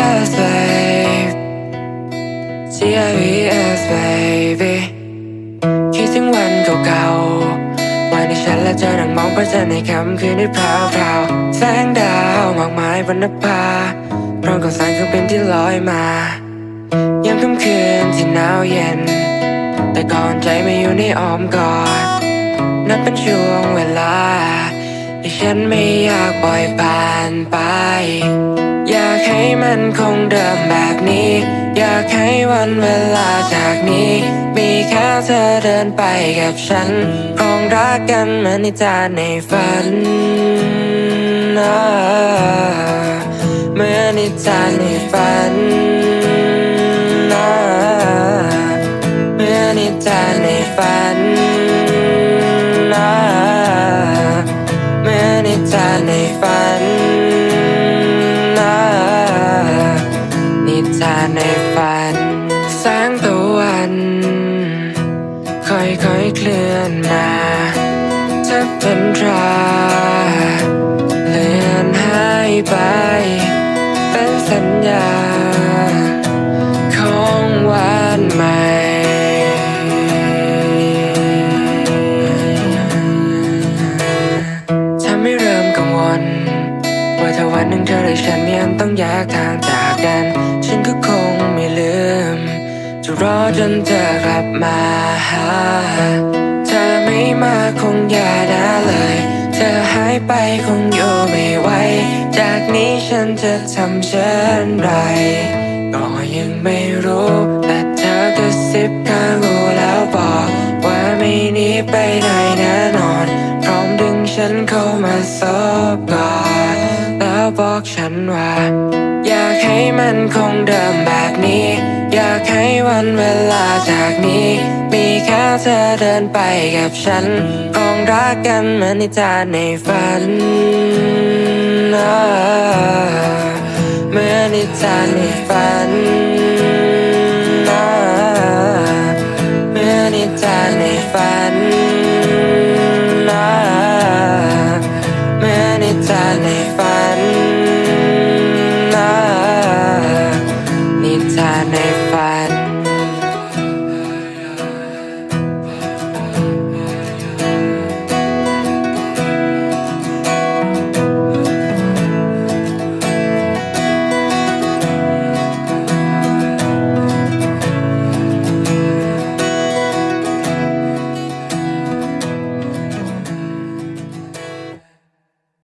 TVS babe TVS baby คิดถึงวันเก่าๆวันที่ฉันและเธอนั่งมองพระจันทร์ในค่ำคืนที่พราวๆแสงดาวมากมายบนนภาพร้อมกับสายเครื่องบินที่ลอยมายามค่ำคืนที่หนาวเย็น แต่ก่อนใจไม่อยู่ในอ้อมกอดนับเป็นช่วงเวลาที่ฉันไม่อยากปล่อยผ่านไปันคงเดิมแบบนี้ อยากให้วันเวลาจากนี้ มีแค่เธอเดินไปกับฉันคงรักกันเหมือนในจานในฝันเหมือนในจานในฝัน ป็นตราเลือนหายไป เป็นสัญญา ของวันใหม่ทำให้เริ่มกังวล ว่าถ้าวันหนึ่งเธอและฉันยังต้องแยกทางจากกัน ฉันก็คงไม่ลืม จะรอจนเธอกลับมาหาเธอไม่มาคงอยาน คงอยู่ไม่ไหว จากนี้ฉันจะทำเช่นไรก็ยังไม่รู้ แต่เธอกระซิบข้างหูแล้วบอก ว่าไม่หนีไปไหนแน่นอน พร้อมดึงฉันเข้ามาซบกอดแล้วบอกฉันว่า อยากให้มันคงเดิมแบบนี้ อยากให้วันเวลาจากนี้ มีแเธอเดินไปกับฉัน คงรักกันเหมือนในจานในฝันเหมือนในจานใน